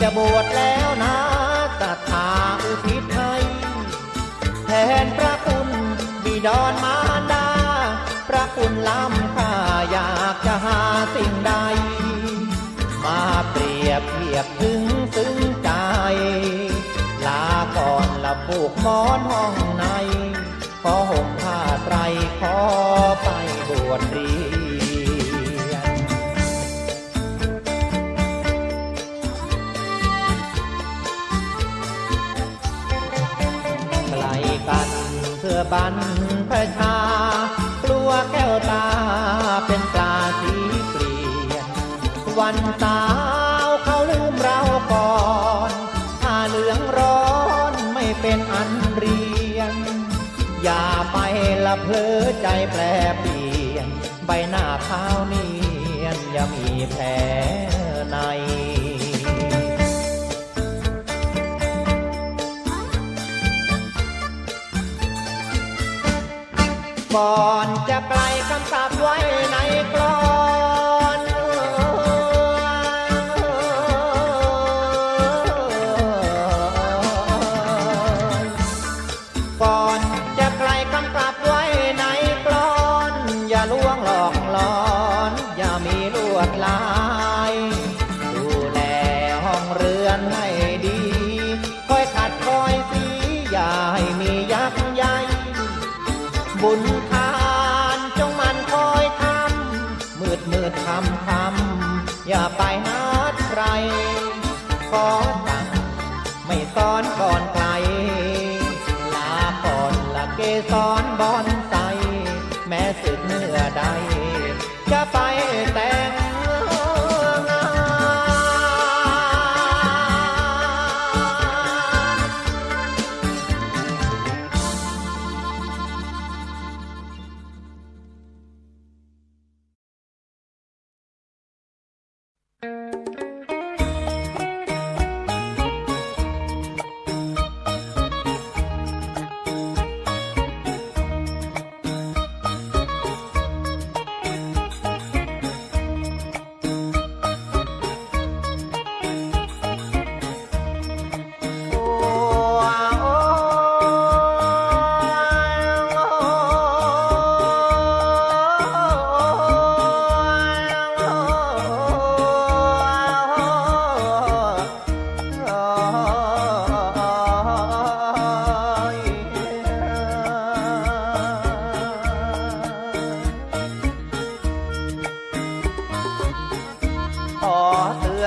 จะบวชแล้วนะตัดอาอุทิศให้แทนพระคุณบิดอนมาดา พระคุณล้ำค่าอยากจะหาสิ่งใด มาเปรียบเทียบถึงซึ้งใจ ลาก่อนละผูกหมอนห้องใน ขอห่มผ้าไตรขอไปบวชเรีย บรระชากลัวแก้วตาเป็นปลาสีเปลี่ยน วันสาวเขาลืมเราก่อนผ้าเหลืองร้อนไม่เป็นอันเรียน อย่าไปละเพลอใจแปรเปลี่ยน ใบหน้าขาวเนียนอย่ามีแผลใน ก่อนจะไกลกำกับไว้ในกลอนก่อนจะไกลกำกับไว้ในกลอน อย่าลวงหลอกหลอน อย่ามีลวดลา you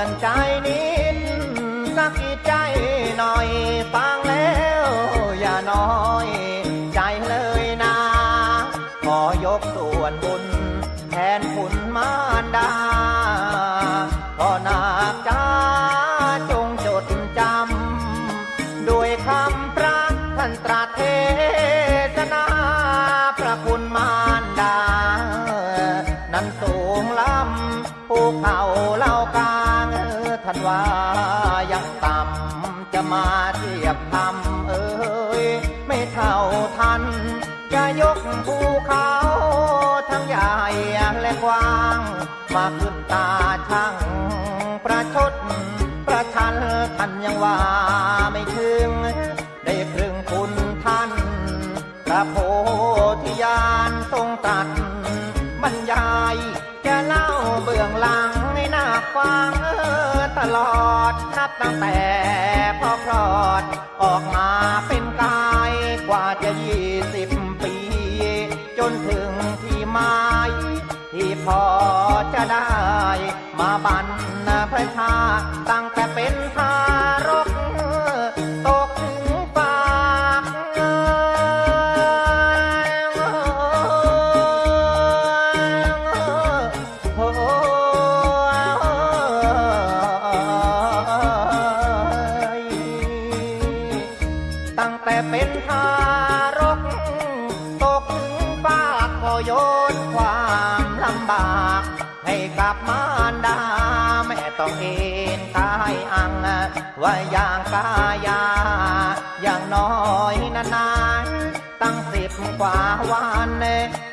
อนใจนิดสักใจหน่อยไป ประชด ประชันท่านยังว่าไม่ถึง ได้ครึ่งคุณท่าน พระโพธิญาณทรงตรัสบรรยายจะเล่าเบื้องหลังให้นาฟังตลอดนับตั้งแต่ ม เอนกายอังว่าอย่างกายา อย่างน้อยนานๆตั้งสิบกว่าวัน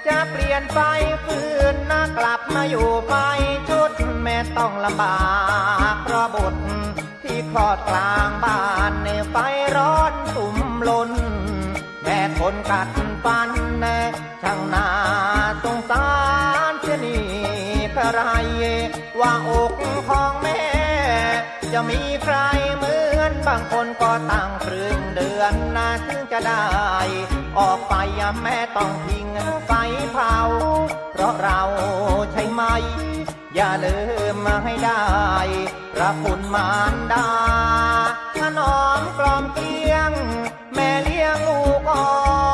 จะเปลี่ยนไปฟืนนะกลับมาอยู่ไปชุดแม่ต้องลำบากเพราะบุตรที่คลอดกลางบ้านในไฟร้อนสุ่มลนแม่ทนกัดฟันช่างนาสงสารเชยนี่กระไรว่าอกขอ จะมีใครเหมือนบางคนก็ตั้งครึ่งเดือนนะถึงจะได้ ออกไปแม่ต้องทิ้งไฟเผา เพราะเราใช่ไหม อย่าลืมมาให้ได้พระคุณมารดาถนอมกลอมเกลียง แม่เลี้ยงลูกอ่อน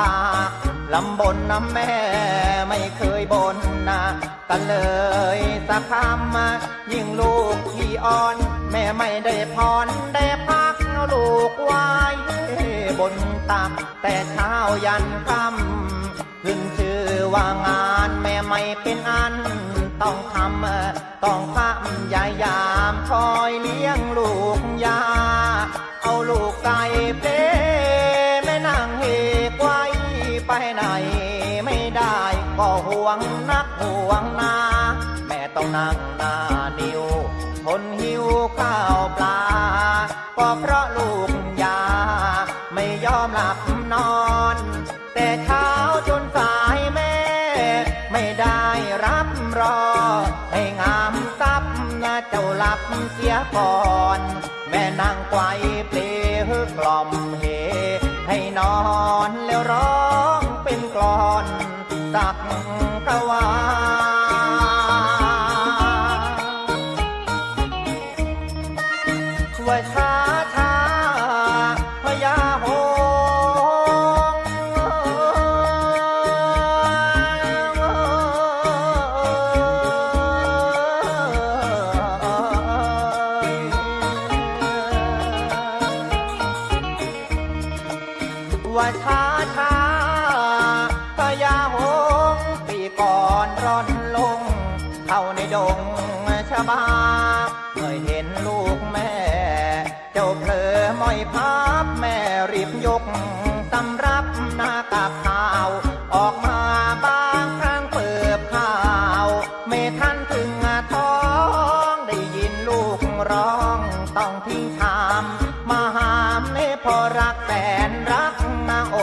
ำบากลำบนน้ำแม่ไม่เคยบนนะกันเลยสักคำยิ่งลูกที่อ่อน แม่ไม่ได้พรได้พักลูกไว้บนตักแต่เช้ายันค่ำขึ้นชื่อว่างานแม่ไม่เป็นอัน ต้องทำต้องพำยายามคอยเลี้ยงลูกยา เอาลูกไก่เป นั่งหน้านิวทนหิวข้าวปลาก็เพ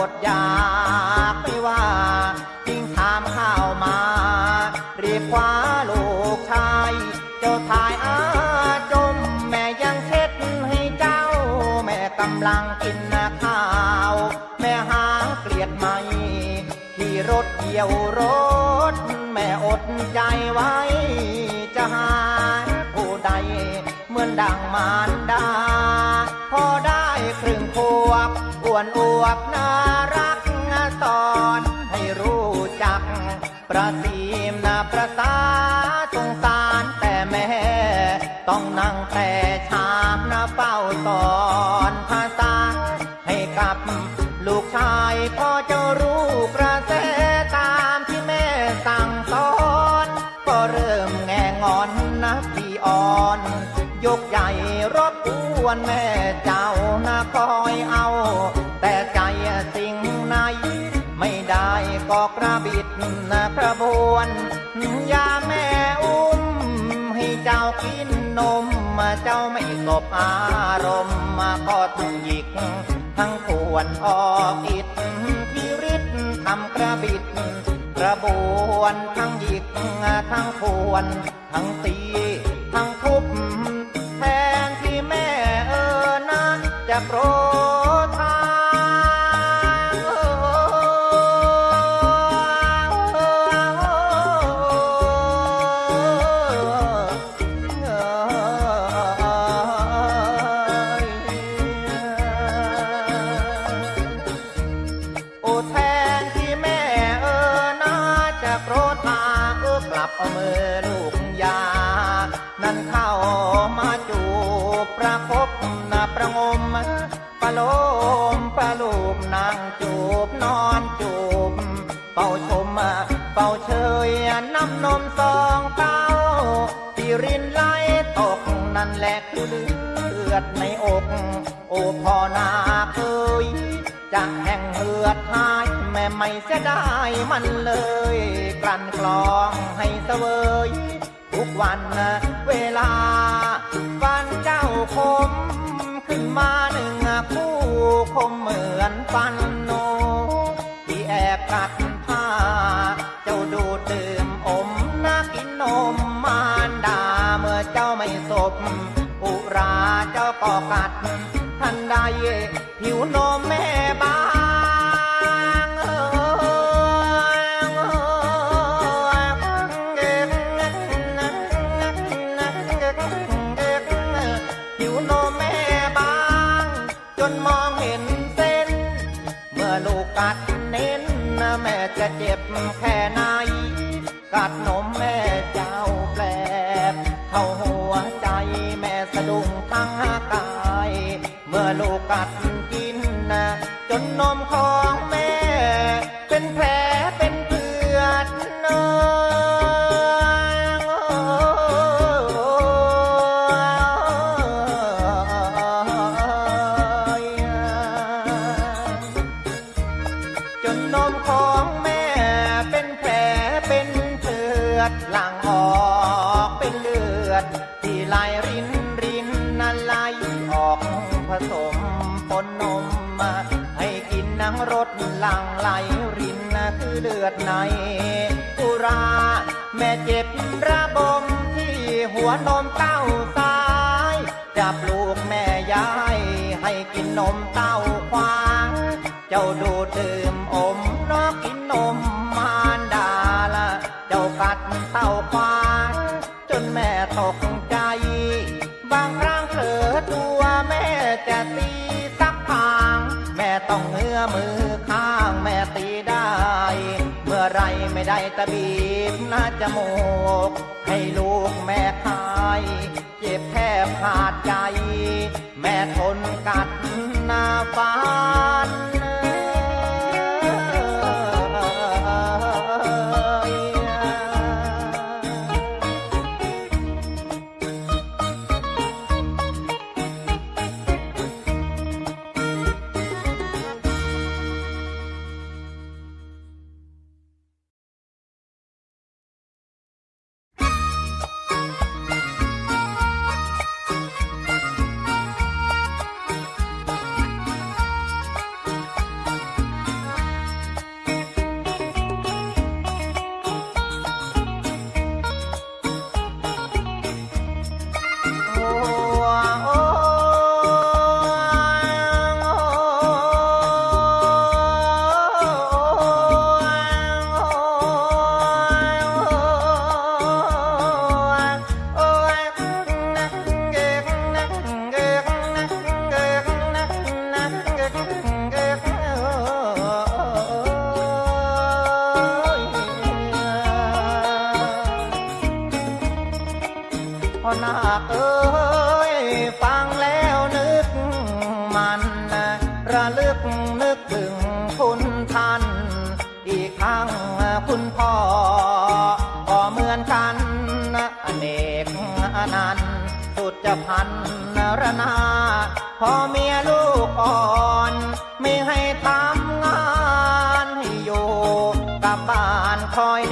ดอยากไม่ว่าทิ้งชามข้าวมา รีบคว้าลูกชาย เจ้าทายอาจม แม่ยังเช็ดให้เจ้า แม่กำลังกินข้าว แม่หาเกลียดไหมขี่รถเกี่ยวรถ แม่อดใจไว้ จะหาผู้ใด เหมือนดังมารดา พอได้ครึ่งขวบอ้วนอวบนา กชายพอจะรู้กระแสตามที่แม่สั่งสอน ก็เริ่มแงงอนนะพี่อ่อน ยกใหญ่รบกวนแม่เจ้านะคอยเอา แต่ใจสิ่งไหนไม่ได้ก็กระบิดนะกระบวนยาแม่อุ้ม ให้เจ้ากินนมมาเจ้าไม่สบอารมณ์มาก็ทั้งหยิกทั้งขวนออกอิด ระบวนทั้งหยิกทั้งควน ทั้งตี ทั้งทุบ ไม่เสียดายมันเลย กลั่นกลองให้เสวย ทุกวันเวลา ฟันเจ้าคม ขึ้นมาหนึ่งคู่คมเหมือนฟันโน ที่แอบกัดผ้า เจ้าดูดื่มอมนักกินนมมารดาเมื่อเจ้าไม่สบอุราเจ้าก็กัด ทันใดผิวนมแม่ จะเจ็บแค่ไหน กัดนมแม่ เลือดในอุรา แม่เจ็บระบมที่หัวนมเต้าซ้าย จับลูกแม่ย้าย ให้กินนมเต้าควาง เจ้าดูดดื่มอมนอกกินนมมารดาละ เจ้ากัดเต้าควาง จนแม่ตก ตะบีบหน้าจมูก ให้ลูกแม่คาย เจ็บแทบขาดใจ แม่ทนกัดหน้าฟัน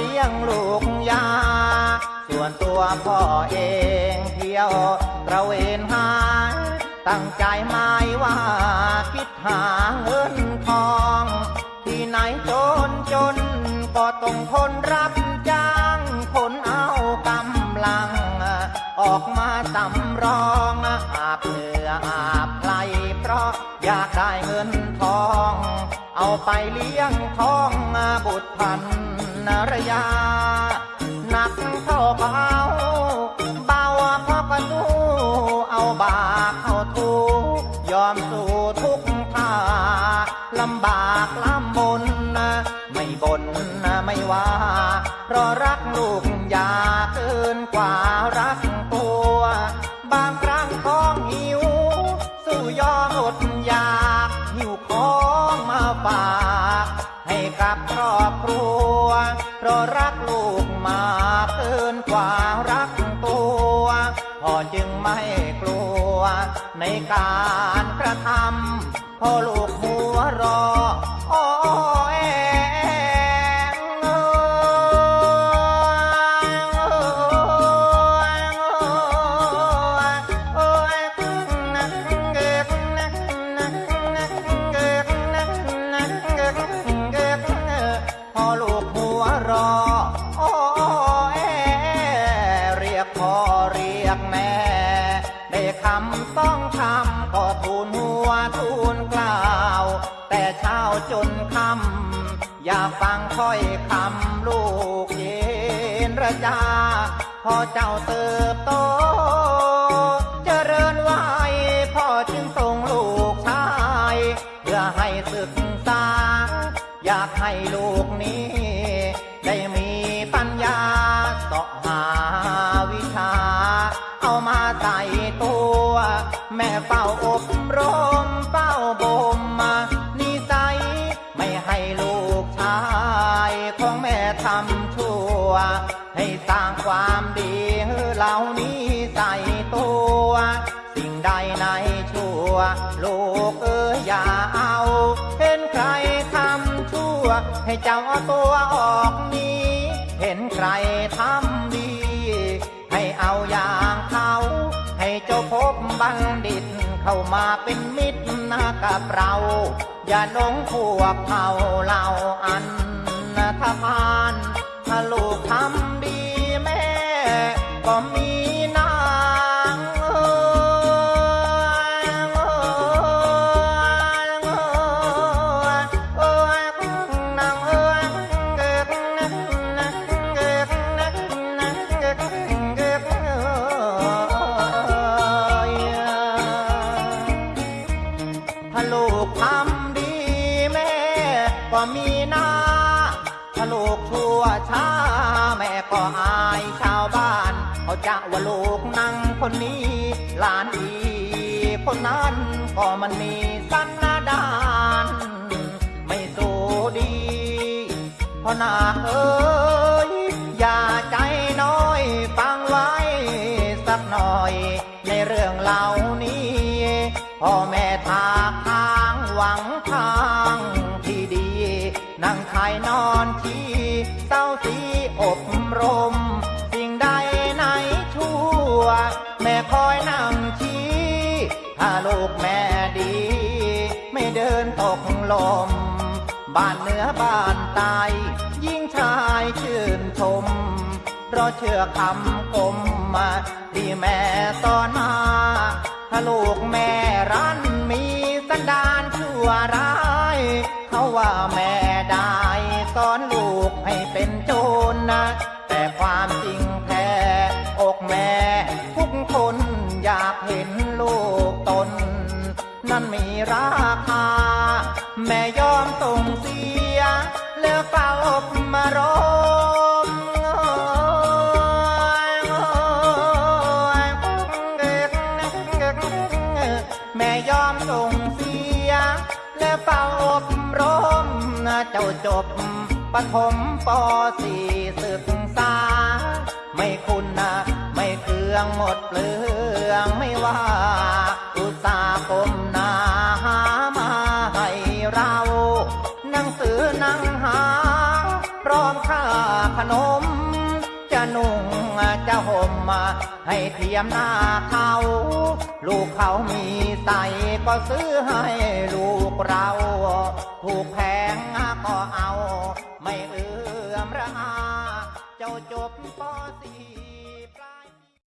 ลี้ยงลูกยา ส่วนตัวพ่อเองเที่ยวตระเวนหา ตั้งใจหมายว่าคิดหาเงินทอง ที่ไหนจนจน ก็ต้องทนรับจ้างคนเอากำลัง ออกมาตำรองอาบเหนืออาบไหลเพราะอยากได้เงินทอง เอาไปเลี้ยงท้องบุตรพัน นรยาหนักเท่าเบาเบาเพราะกระดูเอาบาเข้าทูยอมสู้ทุกท่าลำบากลำบนไม่บนไม่ว่า เพราะรักลูกอยาเกินกว่ารักตัว บางครั้งท้องหิว สู้ยอมอดอยากหิวของมาฝาก กับครอบครัว เพราะรักลูกมากเกินกว่ารักตัวพ่อจึงไม่กลัว ในการกระทำพ่อลูก ฟังค่อยคำลูกเย็นระจา พอเจ้าเติบโต เจริญวัยพ่อจึงส่งลูกชาย เพื่อให้ศึกษา อยากให้ลูกนี้ สร้างความดีเหล่านี้ใส่ตัว สิ่งใดในชั่วลูกเอ้ยอย่าเอา เห็นใครทำชั่ว ให้เจ้าเอาตัวออกนี้ เห็นใครทำดี ให้เอาอย่างเขาให้เจ้าพบบัณฑิต เข้ามาเป็นมิตรนะกับเรา อย่าหลงพวกเขาเหล่าอันธพาลถ้าลูกทำ ก็มี นาเอ้ยอย่าใจน้อยฟังไว้สักหน่อย ในเรื่องเหล่านี้พ่อแม่ทาทางหวังทางที่ดี นั่งชายนอนที่เศร้าสีอบรม สิ่งใดในชั่ว แม่คอยนั่งชี้ถ้าลูกแม่ดี ไม่เดินตกลมบ้านเหนือบ้านใตายยิ่ง ชายชื่นชมเพราะเชื่อคำกลมมาที่แม่สอนมา ถ้าลูกแม่รันมีสันดานชั่วร้ายเขาว่าแม่ได้สอนลูกให้เป็นโจรนะ แต่ความจริงแท้อกแม่ทุกคนอยากเห็นลูกตน นั้นมีราค มารมแม่ยอมส่งเสีย แล้วเฝ้าอบรมเจ้าจบปฐมปสี่ศึกษา ไม่คุณนะไม่เครื่องหมดเปลืองไม่ว่า ขนม จะนุ่งจะห่มมาให้เทียมหน้าเขา ลูกเขามีใส่ก็ซื้อให้ลูกเรา ถูกแพงก็เอา ไม่เอื้อมระอา เจ้าจบปสี่